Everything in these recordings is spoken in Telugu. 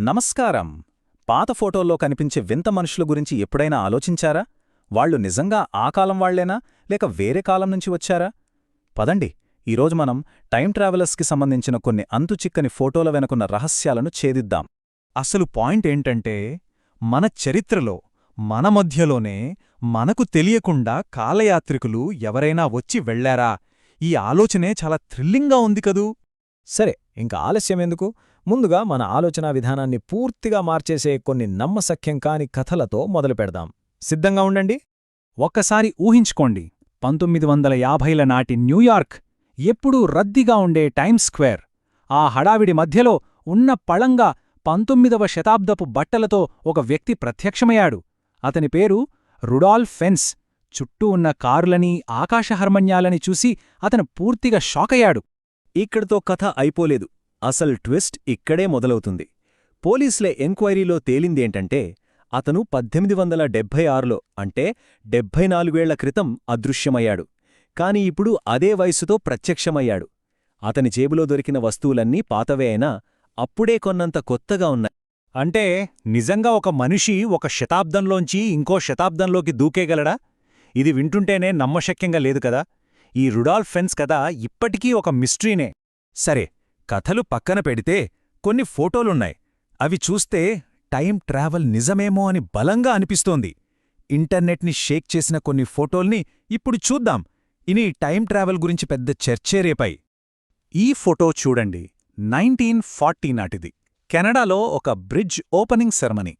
నమస్కారం. పాత ఫోటోల్లో కనిపించే వింత మనుషుల గురించి ఎప్పుడైనా ఆలోచించారా? వాళ్ళు నిజంగా ఆ కాలం వాళ్ళేనా లేక వేరే కాలం నుంచి వచ్చారా? పదండి ఈరోజు మనం టైం ట్రావెలర్స్కి సంబంధించిన కొన్ని అంతుచిక్కని ఫోటోల వెనుకున్న రహస్యాలను ఛేదిద్దాం. అసలు పాయింట్ ఏంటంటే మన చరిత్రలో మన మధ్యలోనే మనకు తెలియకుండా కాలయాత్రికులు ఎవరైనా వచ్చి వెళ్ళారా ఈ ఆలోచనే చాలా థ్రిల్లింగ్గా ఉంది కదూ? సరే ఇంకా ఆలస్యమెందుకు ముందుగా మన ఆలోచనా విధానాన్ని పూర్తిగా మార్చేసే కొన్ని నమ్మసఖ్యం కాని కథలతో మొదలుపెడదాం సిద్ధంగా ఉండండి? ఒక్కసారి ఊహించుకోండి. పంతొమ్మిది వందల యాభైల నాటి న్యూయార్క్ ఎప్పుడూ రద్దీగా ఉండే టైమ్స్ స్క్వేర్. ఆ హడావిడి మధ్యలో ఉన్న పళంగా పంతొమ్మిదవ శతాబ్దపు బట్టలతో ఒక వ్యక్తి ప్రత్యక్షమయ్యాడు. అతని పేరు రుడాల్ఫ్ ఫెన్స్. చుట్టూ ఉన్న కారులని ఆకాశహర్మణ్యాలని చూసి అతను పూర్తిగా షాకయ్యాడు. ఇక్కడితో కథ అయిపోలేదు. అసలు ట్విస్ట్ ఇక్కడే మొదలవుతుంది. పోలీసుల ఎంక్వైరీలో తేలిందేంటంటే అతను పద్దెనిమిది వందల డెబ్భై ఆరులో అంటే డెబ్భై నాలుగేళ్ళ క్రితం అదృశ్యమయ్యాడు. కాని ఇప్పుడు అదే వయసుతో ప్రత్యక్షమయ్యాడు. అతని జేబులో దొరికిన వస్తువులన్నీ పాతవే అయినా అప్పుడే కొన్నంత కొత్తగా ఉన్నాయి. అంటే నిజంగా ఒక మనిషి ఒక శతాబ్దంలోంచి ఇంకో శతాబ్దంలోకి దూకేగలడా ఇది వింటుంటేనే నమ్మశక్యంగా లేదు కదా? ఈ రుడాల్ఫ్ ఫెన్స్ కథ ఇప్పటికీ ఒక మిస్ట్రీనే. సరే కథలు పక్కన పెడితే కొన్ని ఫోటోలున్నాయి. అవి చూస్తే టైం ట్రావెల్ నిజమేమో అని బలంగా అనిపిస్తోంది. ఇంటర్నెట్ని షేక్ చేసిన కొన్ని ఫోటోల్ని ఇప్పుడు చూద్దాం. ఇని టైం ట్రావెల్ గురించి పెద్ద చర్చే రేపాయి ఈ ఫోటో చూడండి. నైన్టీన్ ఫార్టీ నాటిది. కెనడాలో ఒక బ్రిడ్జ్ ఓపెనింగ్ సెరమనీ.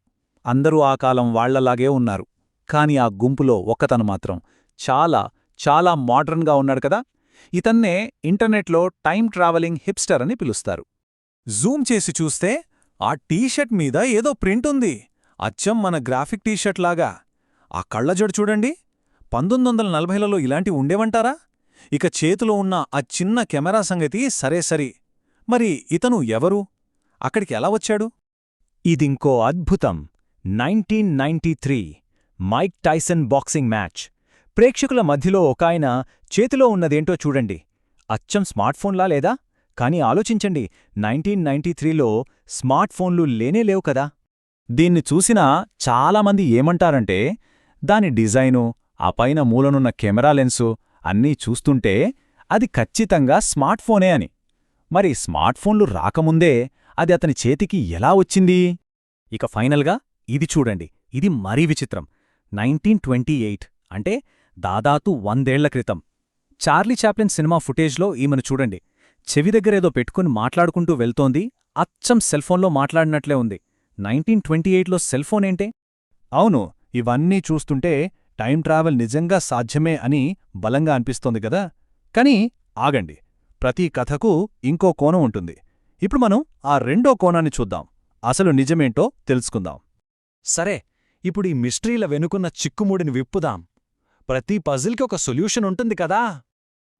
అందరూ ఆ కాలం వాళ్ళలాగే ఉన్నారు. కాని ఆ గుంపులో ఒక్కతను మాత్రం చాలా చాలా మోడ్రన్గా ఉన్నాడు కదా? ఇతన్నే ఇంటర్నెట్లో టైం ట్రావెలింగ్ హిప్స్టర్ అని పిలుస్తారు. జూమ్ చేసి చూస్తే ఆ టీషర్ట్ మీద ఏదో ప్రింట్ ఉంది. అచ్చం మన గ్రాఫిక్ టీషర్ట్ లాగా. ఆ కళ్ళజోడు చూడండి. పంతొమ్మిది వందల నలభైలలో ఇలాంటి ఉండేవంటారా? ఇక చేతిలో ఉన్న ఆ చిన్న కెమెరా సంగతి సరే సరి. మరి ఇతను ఎవరు? అక్కడికి ఎలా వచ్చాడు? ఇదింకో అద్భుతం. Nineteen ninety three. Mike Tyson boxing match. ప్రేక్షకుల మధ్యలో ఒకాయన చేతిలో ఉన్నదేంటో చూడండి. అచ్చం స్మార్ట్ఫోన్లా లేదా? కానీ ఆలోచించండి నైన్టీన్ నైన్టీ త్రీలో స్మార్ట్ఫోన్లు లేనేలేవు కదా. దీన్ని చూసినా చాలామంది ఏమంటారంటే దాని డిజైను ఆ పైన మూలనున్న కెమెరా లెన్సు అన్నీ చూస్తుంటే అది ఖచ్చితంగా స్మార్ట్ఫోనే అని. మరి స్మార్ట్ఫోన్లు రాకముందే అది అతని చేతికి ఎలా వచ్చింది? ఇక ఫైనల్గా ఇది చూడండి ఇది మరీ విచిత్రం. నైన్టీన్ ట్వంటీ ఎయిట్ అంటే దాదాపు వందేళ్ళ క్రితం. చార్లీ చాప్లిన్ సినిమా ఫుటేజ్లో ఈమెను చూడండి. చెవి దగ్గరేదో పెట్టుకుని మాట్లాడుకుంటూ వెళ్తోంది. అచ్చం సెల్ఫోన్లో మాట్లాడినట్లే ఉంది. నైన్టీన్ ట్వంటీ ఎయిట్లో సెల్ఫోన్ ఏంటే? అవును ఇవన్నీ చూస్తుంటే టైం ట్రావెల్ నిజంగా సాధ్యమే అని బలంగా అనిపిస్తోంది కదా. కానీ ఆగండి. ప్రతి కథకు ఇంకో కోణం ఉంటుంది. ఇప్పుడు మనం ఆ రెండో కోణాన్ని చూద్దాం. అసలు నిజమేంటో తెలుసుకుందాం. సరే ఇప్పుడు ఈ మిస్టరీల వెనుకున్న చిక్కుముడిని విప్పుదాం. ప్రతి పజిల్కి ఒక సొల్యూషన్ ఉంటుంది కదా.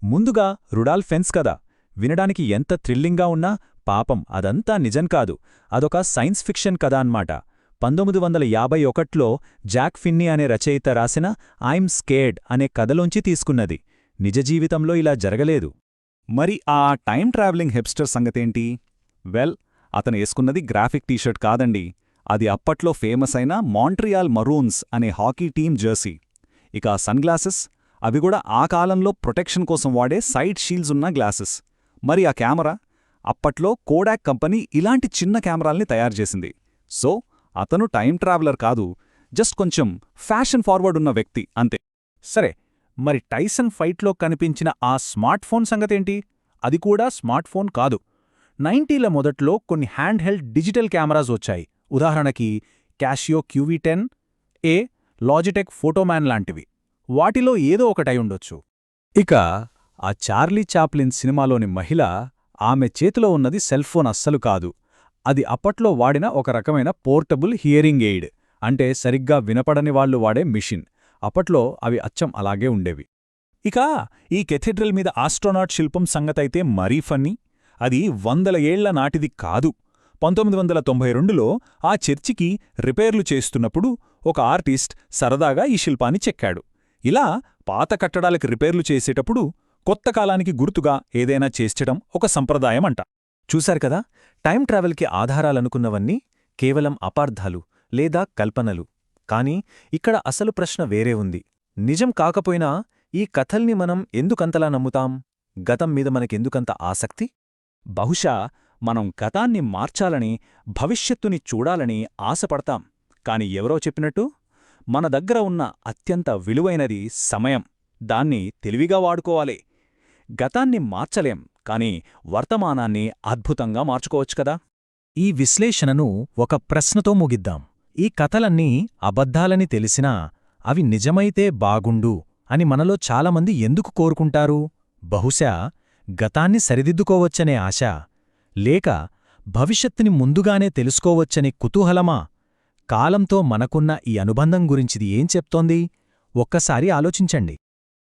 ముందుగా రుడాల్ ఫెన్స్ కదా. వినడానికి ఎంత థ్రిల్లింగ్గా ఉన్నా పాపం అదంతా నిజం కాదు. అదొక సైన్స్ ఫిక్షన్ కథ అన్మాట పంతొమ్మిది వందల యాభై ఒకట్లో జాక్ ఫిన్నీ అనే రచయిత రాసిన ఐమ్ స్కేడ్ అనే కథలోంచి తీసుకున్నది. నిజ జీవితంలో ఇలా జరగలేదు. మరి ఆ టైం ట్రావెలింగ్ హెప్స్టర్ సంగతేంటి? వెల్ అతను వేసుకున్నది గ్రాఫిక్ టీషర్ట్ కాదండి. అది అప్పట్లో ఫేమస్ అయిన మాంట్రియాల్ మరూన్స్ అనే హాకీ టీం జెర్సీ. ఇక సన్ గ్లాసెస్? అవి కూడా ఆ కాలంలో ప్రొటెక్షన్ కోసం వాడే సైడ్ షీల్డ్స్ ఉన్న గ్లాసెస్. మరి ఆ కెమెరా? అప్పట్లో కోడాక్ కంపెనీ ఇలాంటి చిన్న కెమెరాల్ని తయారు చేసింది. సో అతను టైం ట్రావెలర్ కాదు జస్ట్ కొంచెం ఫ్యాషన్ ఫార్వర్డ్ ఉన్న వ్యక్తి అంతే. సరే మరి టైసన్ ఫైట్లో కనిపించిన ఆ స్మార్ట్ ఫోన్ సంగతేంటి? అది కూడా స్మార్ట్ ఫోన్ కాదు. నైంటీల మొదట్లో కొన్ని హ్యాండ్ హెల్డ్ డిజిటల్ కెమెరాస్ వచ్చాయి. ఉదాహరణకి Casio QV ten A Logitech Fotoman లాంటివి. వాటిలో ఏదో ఒకటై ఉండొచ్చు. ఇక ఆ చార్లీ చాప్లిన్ సినిమాలోని మహిళ ఆమె చేతిలో ఉన్నది సెల్ఫోన్ అస్సలు కాదు. అది అప్పట్లో వాడిన ఒక రకమైన పోర్టబుల్ హియరింగ్ ఎయిడ్. అంటే సరిగ్గా వినపడని వాళ్ళు వాడే మిషన్. అప్పట్లో అవి అచ్చం అలాగే ఉండేవి. ఇక ఈ కెథెడ్రల్ మీద ఆస్ట్రోనాట్ శిల్పం సంగతైతే మరీ ఫన్నీ. అది వందల ఏళ్ళ నాటిది కాదు. పంతొమ్మిది వందల తొంభై రెండులో ఆ చర్చికి రిపేర్లు చేస్తున్నప్పుడు ఒక ఆర్టిస్ట్ సరదాగా ఈ శిల్పాన్ని చెక్కాడు. ఇలా పాత కట్టడాలకి రిపేర్లు చేసేటప్పుడు కొత్త కాలానికి గుర్తుగా ఏదైనా చేర్చడం ఒక సంప్రదాయమంట. చూశారు కదా టైం ట్రావెల్కి ఆధారాలనుకున్నవన్నీ కేవలం అపార్థాలు లేదా కల్పనలు. కాని ఇక్కడ అసలు ప్రశ్న వేరే ఉంది. నిజం కాకపోయినా ఈ కథల్ని మనం ఎందుకంతలా నమ్ముతాం? గతం మీద మనకెందుకంత ఆసక్తి? బహుశా మనం గతాన్ని మార్చాలని భవిష్యత్తుని చూడాలని ఆశపడతాం. కాని ఎవరో చెప్పినట్టు మన దగ్గర ఉన్న అత్యంత విలువైనది సమయం. దాన్ని తెలివిగా వాడుకోవాలి. గతాన్ని మార్చలేం కాని వర్తమానాన్ని అద్భుతంగా మార్చుకోవచ్చు కదా? ఈ విశ్లేషణను ఒక ప్రశ్నతో ముగిద్దాం. ఈ కథలన్నీ అబద్ధాలని తెలిసినా అవి నిజమైతే బాగుండు అని మనలో చాలామంది ఎందుకు కోరుకుంటారు? బహుశా గతాన్ని సరిదిద్దుకోవచ్చనే ఆశ లేక భవిష్యత్తుని ముందుగానే తెలుసుకోవచ్చనే కుతూహలమా? కాలంతో మనకున్న ఈ అనుబంధం గురించిది ఏం చెప్తోంది? ఒక్కసారి ఆలోచించండి.